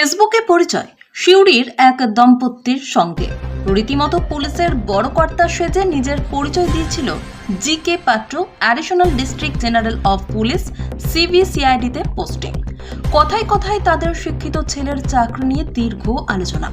ফেসবুকে পরিচয়, শিউরির এক দম্পতির সঙ্গে। রীতিমতো পুলিশের বড় কর্তা সেজে নিজের পরিচয় দিয়েছিল G K Patra, additional district general of police, সিবিসিআইডিতে posting. কথায় কথায় তাদের শিক্ষিত ছেলের চাকরি নিয়ে দীর্ঘ আলোচনা।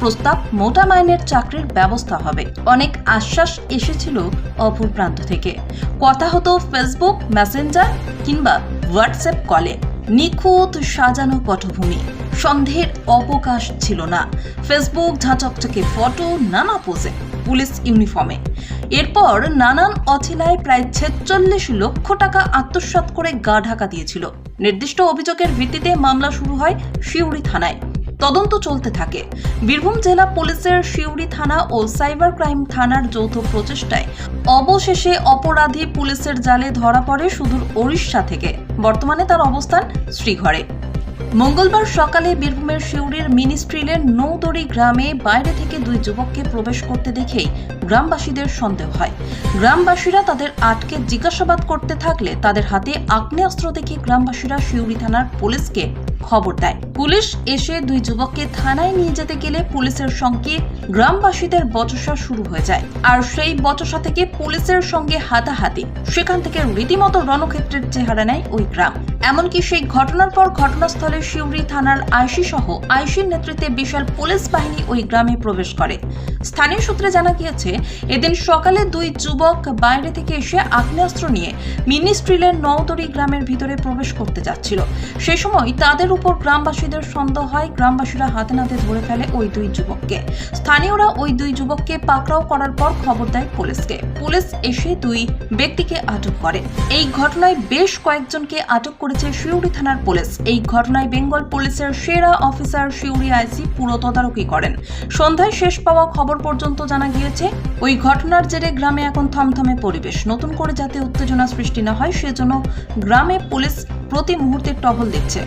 প্রস্তাব মোটা মাইনের চাকরির ব্যবস্থা হবে। অনেক আশ্বাস এসেছিল অপর প্রান্ত থেকে। কথা হতো ফেসবুক, মেসেঞ্জার কিংবা হোয়াটসঅ্যাপ কলে। নিখুঁত সাজানো পটভূমি। সন্দেহের অবকাশ ছিল না। ফেসবুক ঝাঁচকচকে ফটো, নানা পোজে, পুলিশ ইউনিফর্মে। এরপর নানান অছিলায় প্রায় ছেচল্লিশ লক্ষ টাকা আত্মসাৎ করে গা ঢাকা দিয়েছিল। নির্দিষ্ট অভিযোগের ভিত্তিতে মামলা শুরু হয় শিউরি থানায়। তদন্ত চলতে থাকে। বীরভূম জেলা পুলিশের শিউরি থানা ও সাইবার ক্রাইম থানার যৌথ প্রচেষ্টায় অবশেষে অপরাধী পুলিশের জালে ধরা পড়ে সুদূর ওড়িশা থেকে। বর্তমানে তার অবস্থান শ্রীঘরে। মঙ্গলবার সকালে বীরভূমের শিউরির মিনিস্ট্রিলের নৌদড়ি গ্রামে বাইরে থেকে দুই যুবককে প্রবেশ করতে দেখেই গ্রামবাসীদের সন্দেহ হয়। গ্রামবাসীরা তাদের আটকে জিজ্ঞাসাবাদ করতে থাকলে তাদের হাতে আগ্নেয়াস্ত্র দেখে গ্রামবাসীরা শিউরি থানার পুলিশকে খবর দেয়। পুলিশ এসে দুই যুবককে থানায় নিয়ে যেতে গেলে পুলিশের সঙ্গে গ্রামবাসীদের বচসা শুরু হয়ে যায়। আর সেই বচসা থেকে পুলিশের সঙ্গে হাতাহাতি। সেখান থেকে রীতিমতো রণক্ষেত্রের চেহারা নেয় ওই গ্রাম। এমনকি সেই ঘটনার পর ঘটনাস্থলে শিউরি থানার আইসি সহ আইসির নেতৃত্বে বিশাল পুলিশ বাহিনী ওই গ্রামে প্রবেশ করে। স্থানীয় সূত্রে জানা গিয়েছে, এদিন সকালে দুই যুবক বাইরে থেকে এসে আগ্নেয়াস্ত্র নিয়ে মিনিস্ট্রিলের নওদরি গ্রামের ভিতরে প্রবেশ করতে যাচ্ছিল। সেই সময় তাদের উপর গ্রামবাসীদের সন্দেহ হয়, গ্রামবাসীরা হাতে নাতে ধরে ফেলে ওই দুই যুবককে। স্থানীয়রা ওই দুই যুবককে পাকড়াও করার পর খবর দেয় পুলিশকে। পুলিশ এসে দুই ব্যক্তিকে আটক করে। এই ঘটনায় বেশ কয়েকজনকে আটক করেছে শিউরি থানার পুলিশ। এই ঘটনায় বেঙ্গল পুলিশের সেরা অফিসার শিউরি আইসি পুরো তদারকি করেন। সন্ধ্যায় শেষ পাওয়া খবর পর্যন্ত জানা গিয়েছে, ওই ঘটনার জেরে গ্রামে এখন থমথমে পরিবেশ। নতুন করে যাতে উত্তেজনা সৃষ্টি না হয়, সেজন্য গ্রামে পুলিশ প্রতি মুহূর্তে টহল দিচ্ছে।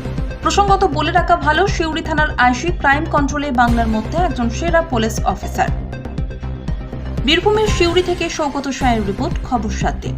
প্রসঙ্গত বলে রাখা ভালো, শিউরি থানার আইসি ক্রাইম কন্ট্রোলে বাংলার মধ্যে একজন সেরা পুলিশ অফিসার। বীরভূমের শিউরি থেকে সৌগত সায়ের রিপোর্ট, খবর সাথে